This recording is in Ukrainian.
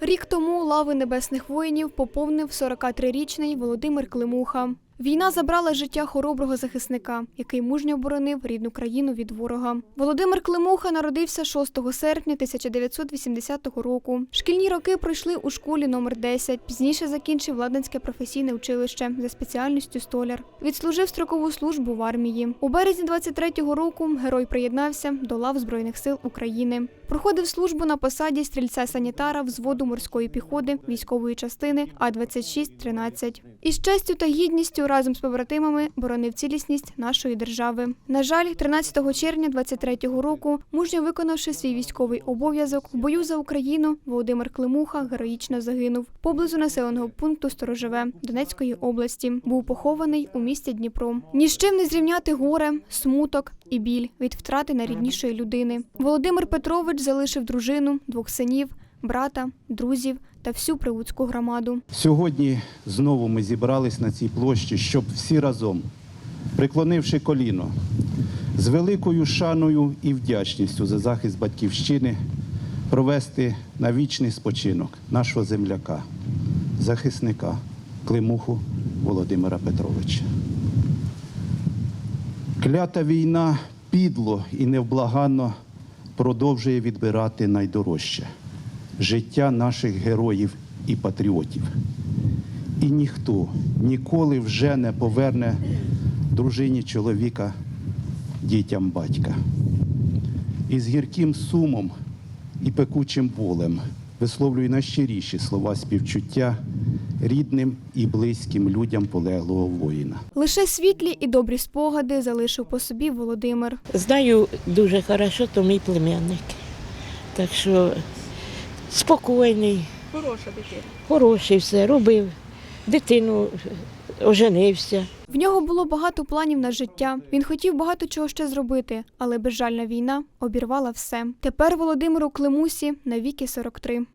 Рік тому лави небесних воїнів поповнив 43-річний Володимир Климуха. Війна забрала життя хороброго захисника, який мужньо боронив рідну країну від ворога. Володимир Климуха народився 6 серпня 1980 року. Шкільні роки пройшли у школі номер 10. Пізніше закінчив Ладанське професійне училище за спеціальністю столяр. Відслужив строкову службу в армії. У березні 23-го року герой приєднався до лав Збройних сил України. Проходив службу на посаді стрільця-санітара взводу морської піхоти військової частини А-26-13. Із честю та гідністю разом з побратимами боронив цілісність нашої держави. На жаль, 13 червня 23-го року, мужньо виконавши свій військовий обов'язок, в бою за Україну Володимир Климуха героїчно загинув поблизу населеного пункту Сторожеве Донецької області. Був похований у місті Дніпро. Ні з чим не зрівняти горе, смуток і біль від втрати найріднішої людини. Володимир Петрович залишив дружину, двох синів, брата, друзів та всю прилуцьку громаду. Сьогодні знову ми зібрались на цій площі, щоб всі разом, приклонивши коліно, з великою шаною і вдячністю за захист батьківщини, провести на вічний спочинок нашого земляка, захисника Климуху Володимира Петровича. Клята війна підло і невблаганно продовжує відбирати найдорожче життя наших героїв і патріотів. І ніхто ніколи вже не поверне дружині чоловіка дітям батька. І з гірким сумом і пекучим болем висловлюю найщиріші слова співчуття рідним і близьким людям полеглого воїна. Лише світлі і добрі спогади залишив по собі Володимир. Знаю дуже хорошо, то мій племянник. Так що спокійний, Хороша дитина. хороший все, робив. Дитину оженився. В нього було багато планів на життя. Він хотів багато чого ще зробити, але безжальна війна обірвала все. Тепер Володимиру Климусі навіки 43.